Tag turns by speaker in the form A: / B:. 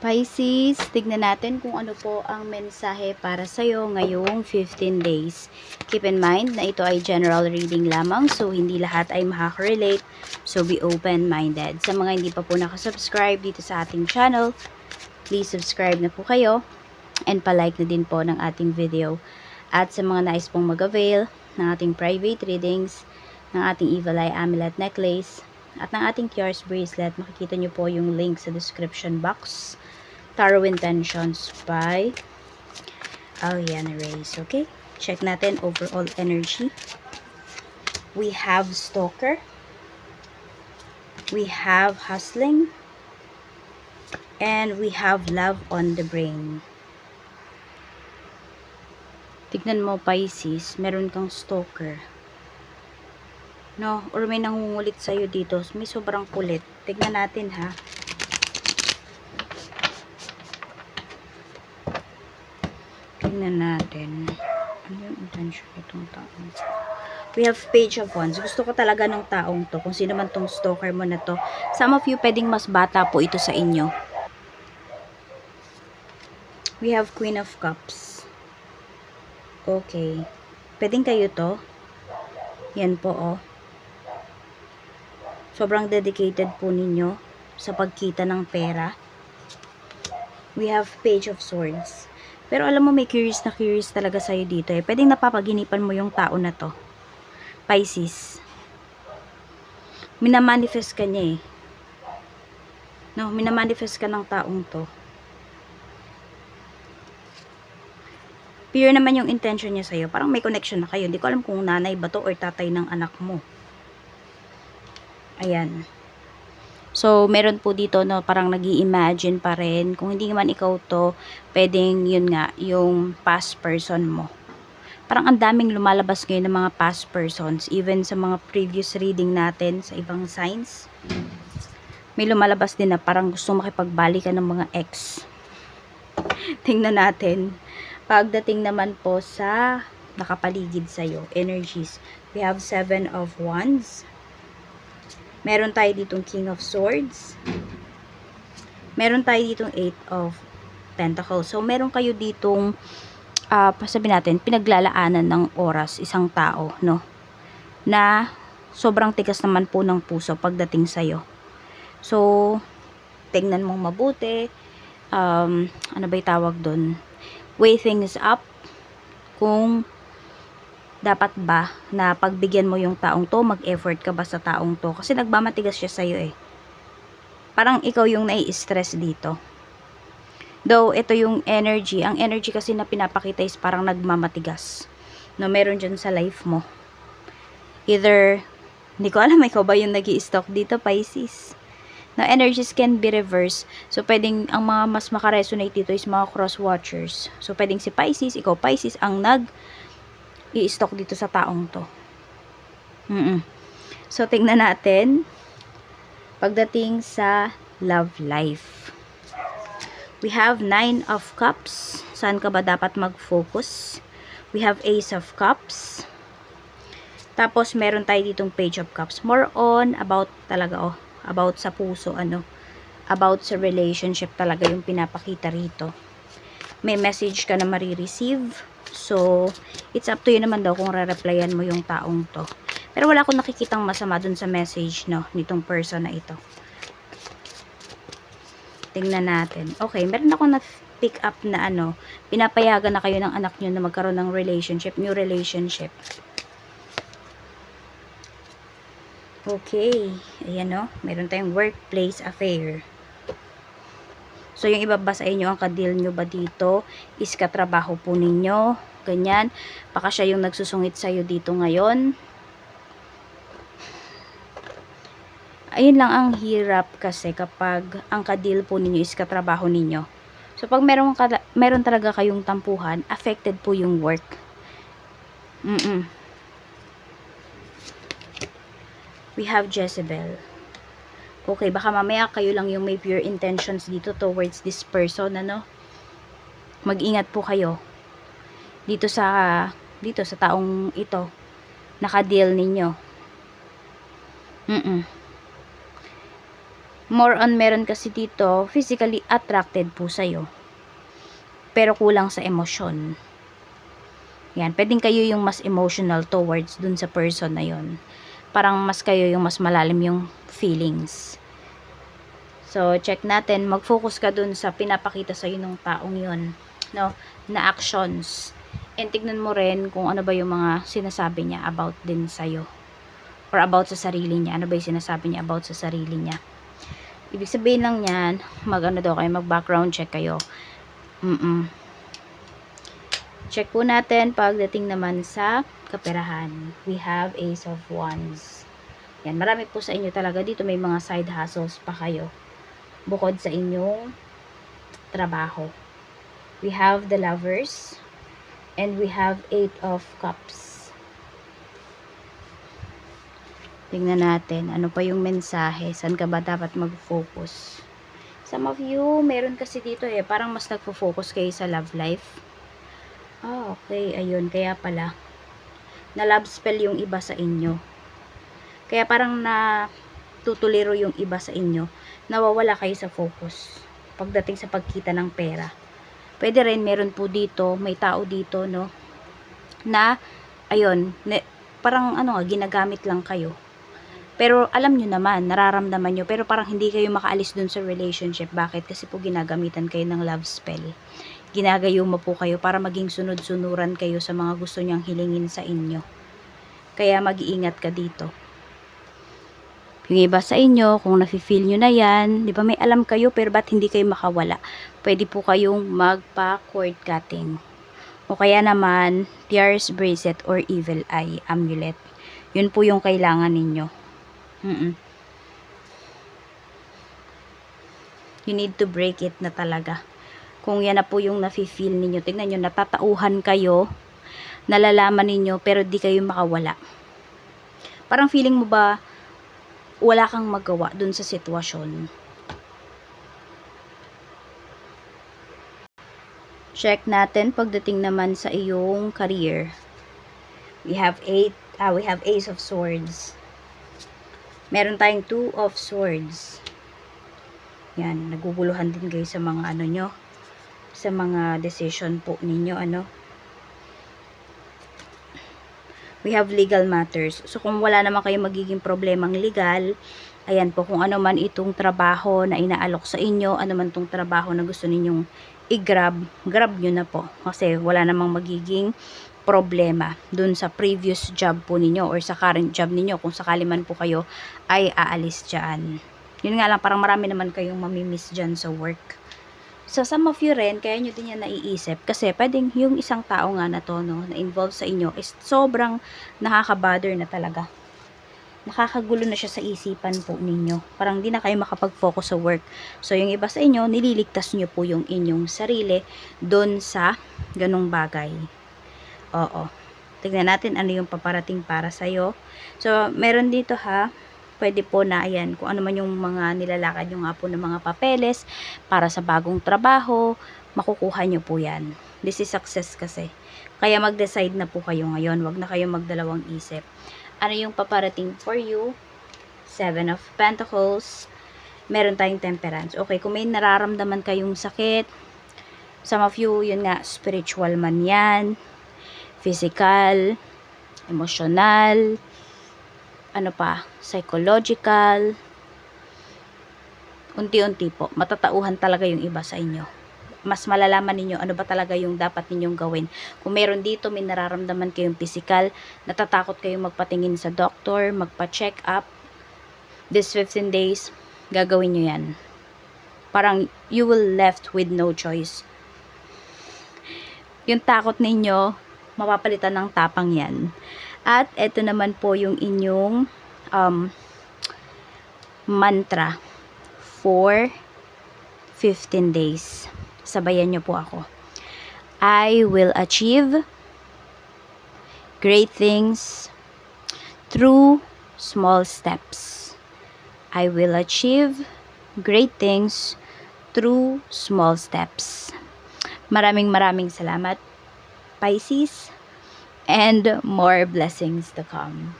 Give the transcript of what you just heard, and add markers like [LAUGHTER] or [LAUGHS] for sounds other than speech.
A: Pisces, tignan natin kung ano po ang mensahe para sa'yo ngayong 15 days. Keep in mind na ito ay general reading lamang, so hindi lahat ay makaka-relate. So be open-minded. Sa mga hindi pa po nakasubscribe dito sa ating channel, please subscribe na po kayo and palike na din po ng ating video. At sa mga nais pong mag-avail ng ating private readings, ng ating Evil Eye Amulet Necklace, at ng ating Cures Bracelet, makikita nyo po yung link sa description box. Tarot Intentions by Aliana Reyes. Okay? Check natin overall energy. We have Stalker. We have Hustling. And we have Love on the Brain. Tignan mo, Pisces, meron kang stalker. No? Or may nangungulit sa'yo dito. May sobrang kulit. Tignan natin, ha? Tignan natin. Ano yung intention itong taong We have page of wands. Gusto ko talaga ng taong to. Kung sino man tong stalker mo na to. Some of you pwedeng mas bata po ito sa inyo. We have queen of cups. Okay. Pwedeng kayo to. Yan po oh. Sobrang dedicated po ninyo sa pagkita ng pera. We have page of swords. Pero alam mo, may curious na curious talaga sa'yo dito eh. Pwedeng napapaginipan mo yung tao na to. Pisces. Minamanifest ka niya eh. No, minamanifest ka ng taong to. Pure naman yung intention niya sa'yo. Parang may connection na kayo. Hindi ko alam kung nanay ba to or tatay ng anak mo. Ayan. So, meron po dito no, parang nag imagine pa rin. Kung hindi man ikaw to, pwedeng yun nga, yung past person mo. Parang ang daming lumalabas ngayon ng mga past persons. Even sa mga previous reading natin sa ibang signs. May lumalabas din na parang gusto makipagbalikan ng mga ex. [LAUGHS] Tingnan natin. Pagdating naman po sa nakapaligid sa'yo, energies. We have seven of wands. Meron tayo ditong King of Swords. Meron tayo ditong Eight of Pentacles. So, meron kayo ditong, uh, sabi natin, pinaglalaanan ng oras isang tao, no? Na sobrang tigas naman po ng puso pagdating sa'yo. So, tingnan mong mabuti. Um, ano ba tawag doon? Weigh things up. Kung dapat ba na pagbigyan mo yung taong to, mag-effort ka ba sa taong to? Kasi nagmamatigas siya sa'yo eh. Parang ikaw yung nai-stress dito. Though, ito yung energy. Ang energy kasi na pinapakita is parang nagmamatigas. No, meron dyan sa life mo. Either, hindi ko alam, [LAUGHS] ikaw ba yung nag stalk dito, Pisces? Now, energies can be reversed. So, pwedeng, ang mga mas makaresonate dito is mga cross-watchers. So, pwedeng si Pisces, ikaw Pisces, ang nag i-stock dito sa taong to. Mm -mm. So, tingnan natin pagdating sa love life. We have nine of cups. Saan ka ba dapat mag-focus? We have ace of cups. Tapos, meron tayo ditong page of cups. More on about talaga, oh, about sa puso, ano, about sa relationship talaga yung pinapakita rito. May message ka na marireceive So, it's up to you naman daw kung re-replyan mo yung taong to. Pero wala akong nakikitang masama dun sa message, no, nitong person na ito. Tingnan natin. Okay, meron ako na pick up na ano, pinapayagan na kayo ng anak nyo na magkaroon ng relationship, new relationship. Okay, ayan no, meron tayong workplace affair. So, yung iba ba sa inyo, ang kadil nyo ba dito is katrabaho po ninyo, ganyan. Baka siya yung nagsusungit sa'yo dito ngayon. Ayun lang ang hirap kasi kapag ang kadil po ninyo is katrabaho ninyo. So, pag meron, ka, meron talaga kayong tampuhan, affected po yung work. Mm, -mm. We have Jezebel. Okay, baka mamaya kayo lang yung may pure intentions dito towards this person, ano? Mag-ingat po kayo. Dito sa, dito sa taong ito. Naka-deal ninyo. Mm, -mm. more on meron kasi dito physically attracted po sa'yo. Pero kulang sa emosyon. Yan, pwedeng kayo yung mas emotional towards dun sa person na yon. Parang mas kayo yung mas malalim yung feelings. So, check natin, mag-focus ka dun sa pinapakita sa'yo ng taong yon, no, na actions. And tignan mo rin kung ano ba yung mga sinasabi niya about din sa'yo. Or about sa sarili niya. Ano ba yung sinasabi niya about sa sarili niya. Ibig sabihin lang yan, mag ano daw kayo, mag background check kayo. Mm-mm. Check po natin pagdating naman sa kaperahan. We have Ace of Wands. Yan, marami po sa inyo talaga dito. May mga side hustles pa kayo. Bukod sa inyong trabaho. We have the lovers. And we have Eight of Cups. Tingnan natin, ano pa yung mensahe? Saan ka ba dapat mag-focus? Some of you, meron kasi dito eh, parang mas nagfo-focus kayo sa love life. Ah, okay, ayun, kaya pala. Na love spell yung iba sa inyo. Kaya parang na tutuliro yung iba sa inyo. Nawawala kayo sa focus. Pagdating sa pagkita ng pera. Pwede rin, meron po dito, may tao dito, no? Na, ayun, ne, parang ano nga, ginagamit lang kayo. Pero alam nyo naman, nararamdaman nyo, pero parang hindi kayo makaalis dun sa relationship. Bakit? Kasi po ginagamitan kayo ng love spell. Ginagayo mo po kayo para maging sunod-sunuran kayo sa mga gusto niyang hilingin sa inyo. Kaya mag-iingat ka dito. Yung iba sa inyo, kung nafe-feel nyo na yan, di ba may alam kayo pero ba't hindi kayo makawala? Pwede po kayong magpa-cord cutting. O kaya naman, Pierce bracelet or evil eye amulet. Yun po yung kailangan ninyo. Mm-mm. You need to break it na talaga. Kung yan na po yung nafe-feel ninyo, tingnan nyo, natatauhan kayo, nalalaman ninyo, pero di kayo makawala. Parang feeling mo ba, wala kang magawa dun sa sitwasyon. Check natin pagdating naman sa iyong career. We have eight, ah, we have ace of swords. Meron tayong two of swords. Yan, naguguluhan din guys sa mga ano nyo, sa mga decision po ninyo, ano. We have legal matters. So, kung wala naman kayo magiging problemang legal, ayan po, kung ano man itong trabaho na inaalok sa inyo, ano man itong trabaho na gusto ninyong i-grab, grab nyo na po. Kasi wala namang magiging problema dun sa previous job po ninyo or sa current job ninyo kung sakali man po kayo ay aalis dyan. Yun nga lang, parang marami naman kayong mamimiss dyan sa work. So, some of you rin, kaya nyo din yan naiisip. Kasi, pwedeng yung isang tao nga na to, no, na involved sa inyo, is sobrang nakaka-bother na talaga. Nakakagulo na siya sa isipan po ninyo. Parang di na kayo makapag-focus sa work. So, yung iba sa inyo, nililigtas nyo po yung inyong sarili doon sa ganong bagay. Oo. Tignan natin ano yung paparating para sa'yo. So, meron dito ha, pwede po na ayan, kung ano man yung mga nilalakad nyo nga po ng mga papeles para sa bagong trabaho, makukuha nyo po yan. This is success kasi. Kaya mag-decide na po kayo ngayon. Huwag na kayo magdalawang isip. Ano yung paparating for you? Seven of Pentacles. Meron tayong temperance. Okay, kung may nararamdaman kayong sakit, some of you, yun nga, spiritual man yan, physical, emotional, ano pa, psychological, unti-unti po, matatauhan talaga yung iba sa inyo. Mas malalaman ninyo ano ba talaga yung dapat ninyong gawin. Kung meron dito, may nararamdaman kayong physical, natatakot kayong magpatingin sa doctor, magpa-check up, this 15 days, gagawin nyo yan. Parang you will left with no choice. Yung takot ninyo, mapapalitan ng tapang yan. At ito naman po yung inyong um, mantra for 15 days. Sabayan nyo po ako. I will achieve great things through small steps. I will achieve great things through small steps. Maraming maraming salamat, Pisces, and more blessings to come.